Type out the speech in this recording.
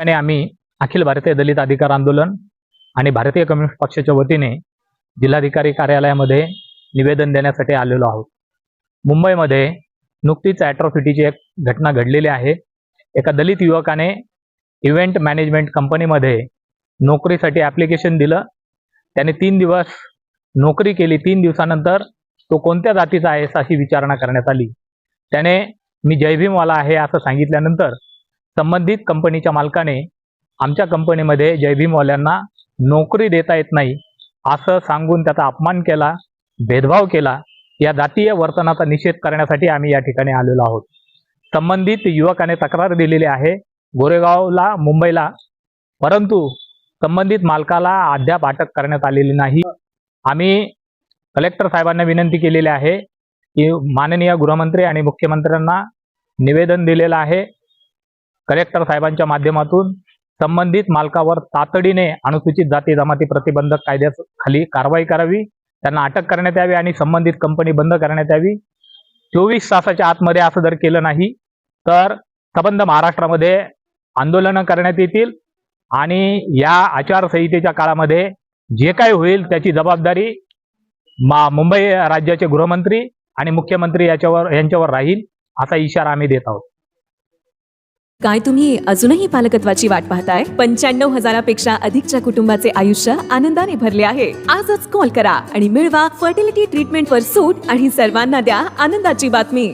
त्याने आम्ही अखिल भारतीय दलित अधिकार आंदोलन आणि भारतीय कम्युनिस्ट पक्षाच्या वतीने जिल्हाधिकारी कार्यालयामध्ये निवेदन देण्यासाठी आलेलो आहोत. मुंबईमध्ये नुकतीच ॲट्रॉसिटीची एक घटना घडलेली आहे. एका दलित युवकाने इव्हेंट मॅनेजमेंट कंपनीमध्ये नोकरीसाठी ॲप्लिकेशन दिलं. त्याने तीन दिवस नोकरी केली. तीन दिवसानंतर तो कोणत्या जातीचा आहे अशी विचारणा करण्यात आली. त्याने मी जयभीमवाला आहे असं सांगितल्यानंतर संबंधित कंपनीच्या मालकाने आमच्या कंपनीमध्ये जयभीमवाल्यांना नोकरी देता येत नाही असं सांगून त्याचा अपमान केला भेदभाव केला. या जातीय वर्तनाचा निषेध करण्यासाठी आम्ही या ठिकाणी आलेलो आहोत. संबंधित युवकाने तक्रार दिलेली आहे गोरेगावला मुंबईला. परंतु संबंधित मालकाला अद्याप अटक करण्यात आलेली नाही. आम्ही कलेक्टर साहेबांना विनंती केलेली आहे की माननीय गृहमंत्री आणि मुख्यमंत्र्यांना निवेदन दिलेलं आहे. कलेक्टर साहेबांच्या माध्यमातून संबंधित मालकावर तातडीने अनुसूचित जाती जमाती प्रतिबंधक कायद्याखाली कारवाई करावी. त्यांना अटक करण्यात यावी आणि संबंधित कंपनी बंद करण्यात यावी. चोवीस तासाच्या आतमध्ये असं जर केलं नाही तर संबंध महाराष्ट्रामध्ये आंदोलनं करण्यात येतील आणि या आचारसंहितेच्या काळामध्ये जे काही होईल त्याची जबाबदारी मा मुंबई राज्याचे गृहमंत्री आणि मुख्यमंत्री याच्यावर यांच्यावर राहील असा इशारा आम्ही देत आहोत. काय तुम्ही अजूनही पालकत्वाची वाट पाहताय? पंच्याण्णव हजारापेक्षा अधिकच्या कुटुंबाचे आयुष्य आनंदाने भरले आहे. आजच कॉल करा आणि मिळवा फर्टिलिटी ट्रीटमेंटवर सूट आणि सर्वांना द्या आनंदाची बातमी.